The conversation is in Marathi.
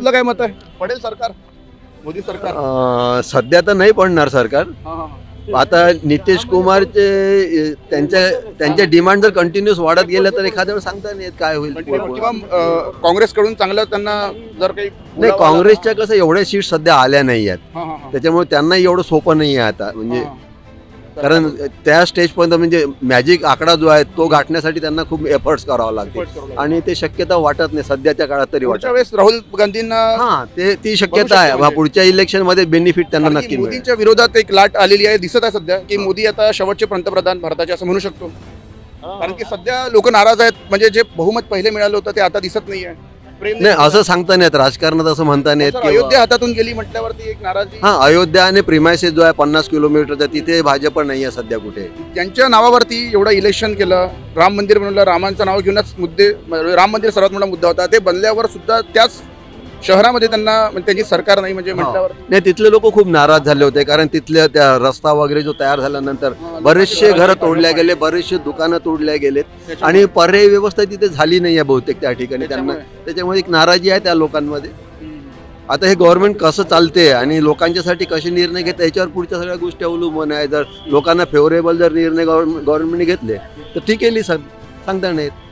आपलं काय मत आहे? पडेल सरकार. मोदी सरकार. अं, सध्या तर नाही पडणार सरकार. हा, हा, हा. आता नितीश कुमारचे त्यांच्या त्यांच्या डिमांड जर कंटिन्युअस वाढत गेल्या तर एखाद्या वेळेस सांगता नाही येत काय होईल. किंवा अं, काँग्रेसकडून चांगलं त्यांना जर काही नाही काँग्रेसच्या कसं एवढ्या सीट सध्या आल्या नाही आहेत. हा, हा, हा. त्याच्यामुळे त्यांना एवढं सोपं नाही आहे आता. म्हणजे हा. कारण त्या स्टेजपर्यंत म्हणजे मॅजिक आकडा जो आहे तो गाठण्यासाठी त्यांना खूप एफर्ट्स करावा लागेल. आणि ते शक्यता वाटत नाही सध्याच्या काळात तरी वाटत. वेळेस राहुल गांधींना हा ते ती शक्यता आहे. म्हणजे. पुढच्या इलेक्शनमध्ये बेनिफिट त्यांना नक्की मोदींच्या विरोधात एक लाट आलेली आहे दिसत आहे सध्या की मोदी आता शेवटचे पंतप्रधान भारताचे असं म्हणू शकतो. कारण की सध्या लोक नाराज आहेत. म्हणजे जे बहुमत पहिले मिळालं होतं ते आता दिसत नाही आहे प्रेम नाही असं सांगता नाही येत राजकारणात असं म्हणता नाही येत अयोध्या हातातून गेली म्हटल्यावरती एक नाराजी. हा अयोध्या आणि प्रिमायसेस जो आहे पन्नास किलोमीटरचा तिथे भाजप नाही आहे सध्या कुठे. ज्यांच्या नावावरती एवढं इलेक्शन केलं राम मंदिर बनवलं रामांचं नाव घेऊनच मुद्दे राम मंदिर सर्वात मोठा मुद्दा होता. ते बनल्यावर सुद्धा त्याच शहरामध्ये त्यांना म्हणजे त्यांची सरकार नाही म्हणजे म्हटल्यावर नाही तिथले लोक खूप नाराज झाले होते कारण तिथल्या त्या रस्ता वगैरे जो तयार झाल्यानंतर बरेचसे घरं तोडल्या गेले बरेचसे दुकानं तोडल्या गेलेत. आणि पर्यायी व्यवस्था तिथे झाली नाही आहे बहुतेक त्या ठिकाणी त्यांना. त्याच्यामुळे एक नाराजी आहे त्या लोकांमध्ये. आता हे गव्हर्नमेंट कसं चालते आणि लोकांच्यासाठी कसे निर्णय घेते याच्यावर पुढच्या सगळ्या गोष्टी अवलंबून आहे. जर लोकांना फेवरेबल जर निर्णय गव्हर्नमेंटने घेतले तर ठीक आहे सांगता नाही येत.